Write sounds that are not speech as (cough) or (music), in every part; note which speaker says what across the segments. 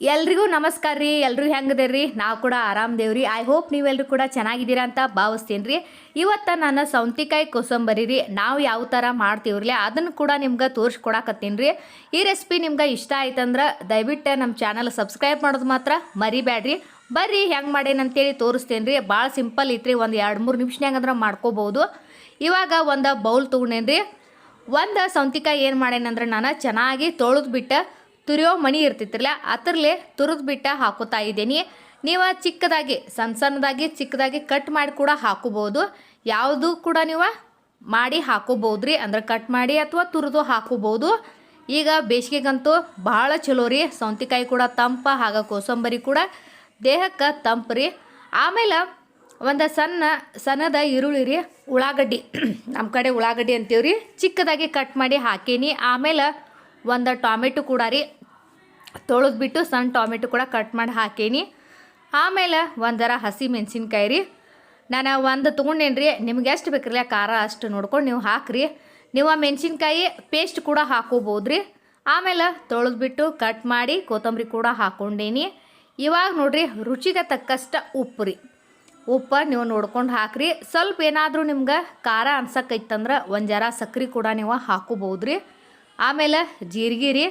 Speaker 1: ಎಲ್ರಿಗೂ ನಮಸ್ಕಾರ ರೀ ಎಲ್ಲರೂ ಹೆಂಗದೇವ್ರಿ ನಾವು ಕೂಡ ಆರಾಮದೇವ್ರಿ ಐ ಹೋಪ್ ನೀವೆಲ್ಲರೂ ಕೂಡ ಚೆನ್ನಾಗಿದ್ದೀರಾ ಅಂತ ಭಾವಿಸ್ತೀನಿ ರೀ ಇವತ್ತು ನಾನು ಸೌಂತಿಕಾಯಿ ಕೋಸಂಬರಿ ರೀ, ನಾವು ಯಾವ ಥರ ಮಾಡ್ತೀವ್ರಲ್ಲ ಅದನ್ನು ಕೂಡ ನಿಮ್ಗೆ ತೋರಿಸ್ಕೊಡಕತ್ತೀನಿ ರೀ ಈ ರೆಸಿಪಿ ನಿಮ್ಗೆ ಇಷ್ಟ ಆಯ್ತಂದ್ರೆ ದಯವಿಟ್ಟು ನಮ್ಮ ಚಾನಲ್ ಸಬ್ಸ್ಕ್ರೈಬ್ ಮಾಡೋದು ಮಾತ್ರ ಮರಿಬೇಡ್ರಿ ಬರ್ರಿ ಹೆಂಗೆ ಮಾಡೇನಂತೇಳಿ ತೋರಿಸ್ತೇನೆ ರೀ ಭಾಳ ಸಿಂಪಲ್ ಐತ್ರಿ, ಒಂದು ಎರಡು ಮೂರು ನಿಮಿಷನಾಗಂದ್ರೆ ಮಾಡ್ಕೋಬೋದು. ಇವಾಗ ಒಂದು ಬೌಲ್ ತೊಗೊಂಡೇನಿ ರೀ ಒಂದು ಸೌಂತಿಕಾಯಿ ಏನು ಮಾಡೇನಂದ್ರೆ ನಾನು ಚೆನ್ನಾಗಿ ತೊಳೆದು ಬಿಟ್ಟು ತುರಿಯೋ ಮಣಿ ಇರ್ತಿತ್ತಲ್ಲ, ಅದರಲ್ಲೇ ತುರಿದು ಬಿಟ್ಟ ಹಾಕೋತಾ ಇದ್ದೀನಿ. ನೀವು ಚಿಕ್ಕದಾಗಿ ಸಣ್ಣ ಸಣ್ಣದಾಗಿ, ಚಿಕ್ಕದಾಗಿ ಕಟ್ ಮಾಡಿ ಕೂಡ ಹಾಕೋಬೋದು. ಯಾವುದು ಕೂಡ ನೀವು ಮಾಡಿ ಹಾಕೋಬೋದು ರೀ ಅಂದ್ರೆ ಕಟ್ ಮಾಡಿ ಅಥವಾ ತುರಿದು ಹಾಕೋಬೋದು. ಈಗ ಬೇಸಿಗೆಗಂತೂ ಭಾಳ ಚಲೋ ರೀ, ಸೌಂತಿಕಾಯಿ ಕೂಡ ತಂಪ, ಹಾಗೆ ಕೋಸಂಬರಿ ಕೂಡ ದೇಹಕ್ಕೆ ತಂಪು ರೀ. ಆಮೇಲೆ ಒಂದು ಸಣ್ಣ, ಸಣ್ಣದ ಈರುಳ್ಳಿ ರೀ, ಉಳ್ಳಾಗಡ್ಡಿ. (clears throat) ನಮ್ಮ ಕಡೆ ಉಳ್ಳಾಗಡ್ಡಿ ಅಂತೀವಿ ರೀ ಚಿಕ್ಕದಾಗಿ ಕಟ್ ಮಾಡಿ ಹಾಕೀನಿ. ಆಮೇಲೆ ಒಂದು ಟೊಮೆಟೊ ಕೂಡ ರೀ ತೊಳೆದ್ಬಿಟ್ಟು ಸಣ್ಣ ಟೊಮೆಟೊ ಕೂಡ ಕಟ್ ಮಾಡಿ ಹಾಕೀನಿ. ಆಮೇಲೆ ಒಂದರ ಹಸಿ ಮೆಣಸಿನ್ಕಾಯಿ ರೀ. ನಾನು ಒಂದು ತೊಗೊಂಡೇನಿ ರೀ, ನಿಮ್ಗೆ ಎಷ್ಟು ಬೇಕ್ರಲ್ಲ ಖಾರ ಅಷ್ಟು ನೋಡ್ಕೊಂಡು ನೀವು ಹಾಕ್ರಿ. ನೀವು ಆ ಮೆಣಸಿನ್ಕಾಯಿ ಪೇಸ್ಟ್ ಕೂಡ ಹಾಕೋಬೋದು ರೀ. ಆಮೇಲೆ ತೊಳೆದ್ಬಿಟ್ಟು ಕಟ್ ಮಾಡಿ ಕೊತ್ತಂಬರಿ ಕೂಡ ಹಾಕೊಂಡೇನಿ. ಇವಾಗ ನೋಡಿರಿ ರುಚಿಗೆ ತಕ್ಕಷ್ಟು ಉಪ್ಪು ರೀ. ಉಪ್ಪು ನೀವು ನೋಡ್ಕೊಂಡು ಹಾಕ್ರಿ. ಸ್ವಲ್ಪ ಏನಾದರೂ ನಿಮ್ಗೆ ಖಾರ ಅನ್ಸಕ್ಕೈತಂದ್ರೆ ಒಂದು ಜರ ಸಕ್ರೆ ಕೂಡ ನೀವು ಹಾಕೋಬೋದು ರೀ. ಆಮೇಲೆ ಜೀರಿಗೆ ರೀ.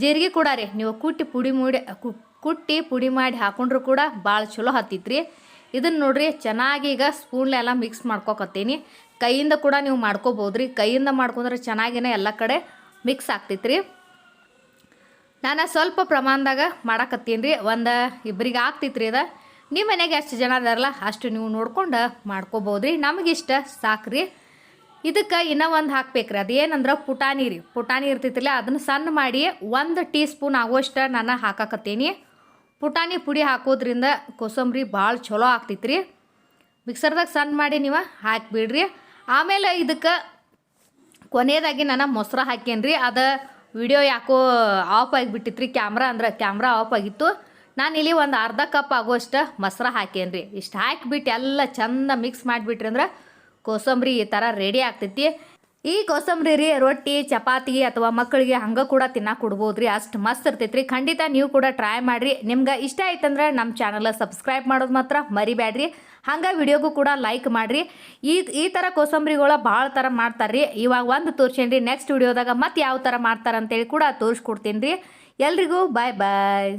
Speaker 1: ಜೀರಿಗೆ ಕೂಡ ರೀ, ನೀವು ಕುಟ್ಟಿ ಪುಡಿ ಮೂಡಿ ಕುಟ್ಟಿ ಪುಡಿ ಮಾಡಿ ಹಾಕೊಂಡ್ರು ಕೂಡ ಭಾಳ ಚಲೋ ಹತ್ತಿತ್ರಿ. ಇದನ್ನು ನೋಡ್ರಿ, ಚೆನ್ನಾಗಿ ಈಗ ಸ್ಪೂನ್ಲೆಲ್ಲ ಮಿಕ್ಸ್ ಮಾಡ್ಕೊಕತ್ತೀನಿ. ಕೈಯಿಂದ ಕೂಡ ನೀವು ಮಾಡ್ಕೋಬೋದು ರೀ ಕೈಯಿಂದ ಮಾಡ್ಕೊಂಡ್ರೆ ಚೆನ್ನಾಗಿನೇ ಎಲ್ಲ ಕಡೆ ಮಿಕ್ಸ್ ಆಗ್ತೈತ್ರಿ. ನಾನು ಸ್ವಲ್ಪ ಪ್ರಮಾಣದಾಗ ಮಾಡಕತ್ತೀನಿ ರೀ ಒಂದು ಇಬ್ಬರಿಗೆ ಆಗ್ತೈತ್ರಿ ಅದು. ನಿಮ್ಮ ಮನೆಗೆ ಎಷ್ಟು ಜನ ಅದಾರಲ್ಲ, ಅಷ್ಟು ನೀವು ನೋಡ್ಕೊಂಡು ಮಾಡ್ಕೋಬೋದು ರೀ ನಮಗಿಷ್ಟ ಸಾಕ್ರಿ. ಇದಕ್ಕೆ ಇನ್ನೂ ಒಂದು ಹಾಕ್ಬೇಕ್ರಿ. ಅದೇನಂದ್ರೆ ಪುಟಾಣಿ ರೀ. ಪುಟಾಣಿ ಇರ್ತೈತಿಲ್ಲ ಅದನ್ನು ಸಣ್ಣ ಮಾಡಿ ಒಂದು ಟೀ ಸ್ಪೂನ್ ಆಗುವಷ್ಟು ನಾನು ಹಾಕಾಕತ್ತೀನಿ. ಪುಟಾಣಿ ಪುಡಿ ಹಾಕೋದ್ರಿಂದ ಕೋಸಂಬರಿ ಭಾಳ ಚಲೋ ಆಗ್ತೈತ್ರಿ. ಮಿಕ್ಸರ್ದಾಗ ಸಣ್ಣ ಮಾಡಿ ನೀವು ಹಾಕಿಬಿಡ್ರಿ. ಆಮೇಲೆ ಇದಕ್ಕೆ ಕೊನೆಯದಾಗಿ ನಾನು ಮೊಸರು ಹಾಕೇನಿ ರೀ ಅದು ವಿಡಿಯೋ ಯಾಕೋ ಆಫ್ ಆಗಿಬಿಟ್ಟಿತ್ತು ರೀ ಕ್ಯಾಮ್ರಾ ಅಂದ್ರೆ ಕ್ಯಾಮ್ರಾ ಆಫ್ ಆಗಿತ್ತು. ನಾನು ಇಲ್ಲಿ ಒಂದು ಅರ್ಧ ಕಪ್ ಆಗುವಷ್ಟು ಮೊಸರು ಹಾಕೇನಿ ರೀ ಇಷ್ಟು ಹಾಕಿಬಿಟ್ಟು ಎಲ್ಲ ಚಂದ ಮಿಕ್ಸ್ ಮಾಡಿಬಿಟ್ರಿ ಅಂದ್ರೆ ಕೋಸಂಬರಿ ಈ ಥರ ರೆಡಿ ಆಗ್ತೈತಿ. ಈ ಕೋಸಂಬರಿ ರೀ ರೊಟ್ಟಿ, ಚಪಾತಿ ಅಥವಾ ಮಕ್ಕಳಿಗೆ ಹಂಗೆ ಕೂಡ ತಿನ್ನಕ್ಕೆ ಕೊಡ್ಬೋದು ರೀ ಅಷ್ಟು ಮಸ್ತ್ ಇರ್ತೈತಿ ರೀ ಖಂಡಿತ ನೀವು ಕೂಡ ಟ್ರೈ ಮಾಡಿರಿ. ನಿಮ್ಗೆ ಇಷ್ಟ ಆಯ್ತಂದ್ರೆ ನಮ್ಮ ಚಾನಲ ಸಬ್ಸ್ಕ್ರೈಬ್ ಮಾಡೋದು ಮಾತ್ರ ಮರಿಬೇಡ್ರಿ ಹಂಗೆ ವಿಡಿಯೋಗೂ ಕೂಡ ಲೈಕ್ ಮಾಡಿರಿ. ಈ ಈ ಥರ ಕೋಸಂಬರಿಗಳ ಭಾಳ ಥರ ಮಾಡ್ತಾರೆ ರೀ ಇವಾಗ ಒಂದು ತೋರ್ಸೇನಿ ರೀ ನೆಕ್ಸ್ಟ್ ವಿಡಿಯೋದಾಗ ಮತ್ತೆ ಯಾವ ಥರ ಮಾಡ್ತಾರೆ ಅಂತೇಳಿ ಕೂಡ ತೋರಿಸ್ಕೊಡ್ತೀನಿ ರೀ ಎಲ್ರಿಗೂ ಬಾಯ್ ಬಾಯ್